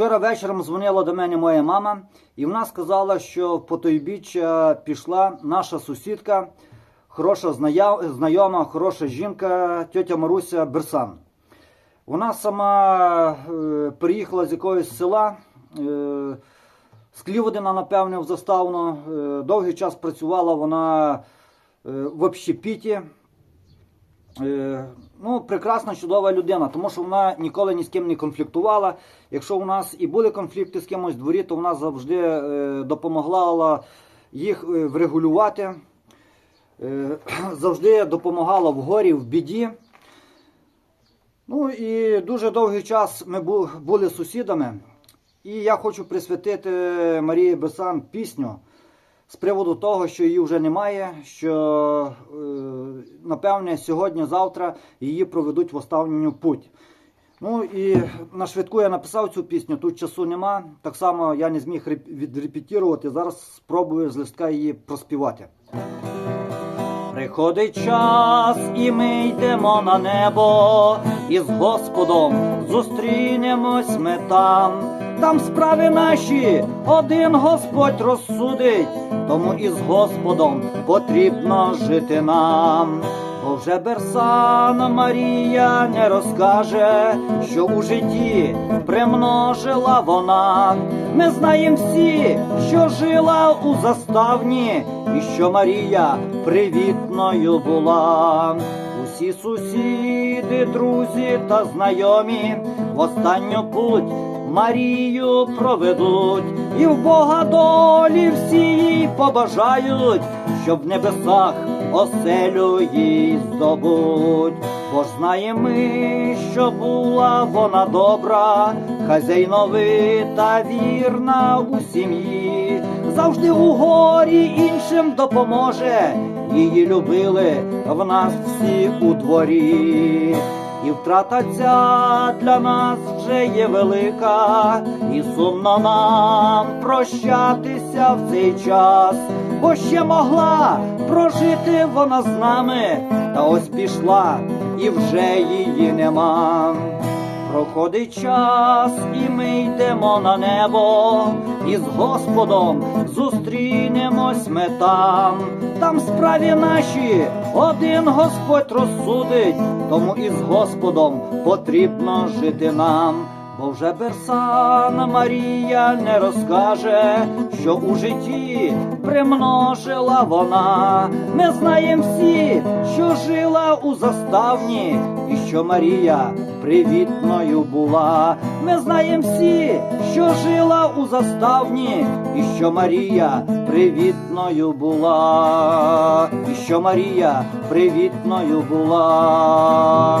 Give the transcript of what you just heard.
Вчора вечором дзвонила до мене моя мама, і вона сказала, що в потойбіччя пішла наша сусідка, хороша знайома, хороша жінка, тьотя Маруся Берсан. Вона сама е, приїхала з якогось села. Е, з Кліводина, напевне, в заставно. Е, Довгий час працювала вона е, в общепіті. Е, Ну, прекрасна, чудова людина, тому що вона ніколи ні з ким не конфліктувала. Якщо у нас і були конфлікти з кимось в дворі, то вона завжди е, допомагала їх е, врегулювати, завжди допомагала в горі, в біді. Ну і дуже довгий час ми бу- були сусідами. І я хочу присвятити Марії Бесан пісню з приводу того, що її вже немає, що е, напевне сьогодні-завтра її проведуть в останню путь. Ну і на швидку я написав цю пісню, тут часу нема. Так само я не зміг реп- відрепетірувати. Зараз спробую з листка її проспівати. Приходить час, і ми йдемо на небо, і з Господом зустрінемось ми там. Там справи наші один Господь розсудить, тому і з Господом потрібно жити нам. Бо вже Берсана Марія не розкаже, що у житті примножила вона. Ми знаємо всі, що жила у заставні, і що Марія привітною була. Усі сусіди, друзі та знайомі в останню путь Марію проведуть, і в Бога долі всі їй побажають, щоб в небесах оселю їй здобуть. Бо ж знаємо ми, що була вона добра, хазяйновита, вірна у сім'ї, завжди у горі іншим допоможе. Її любили в нас всі у дворі. І втрата ця для нас вже є велика, і сумно нам прощатися в цей час, бо ще могла прожити вона з нами, та ось пішла, і вже її нема. Проходить час, і ми йдемо на небо, і з Господом зустрінемось ми там. Там справі наші один Господь розсудить, тому і з Господом потрібно жити нам. Бо вже Берсана Марія не розкаже, що у житті примножила вона. Ми знаємо всі, що жила у заставні, і що Марія привітною була. Ми знаємо всі, що жила у заставні, і що Марія привітною була, і що Марія привітною була.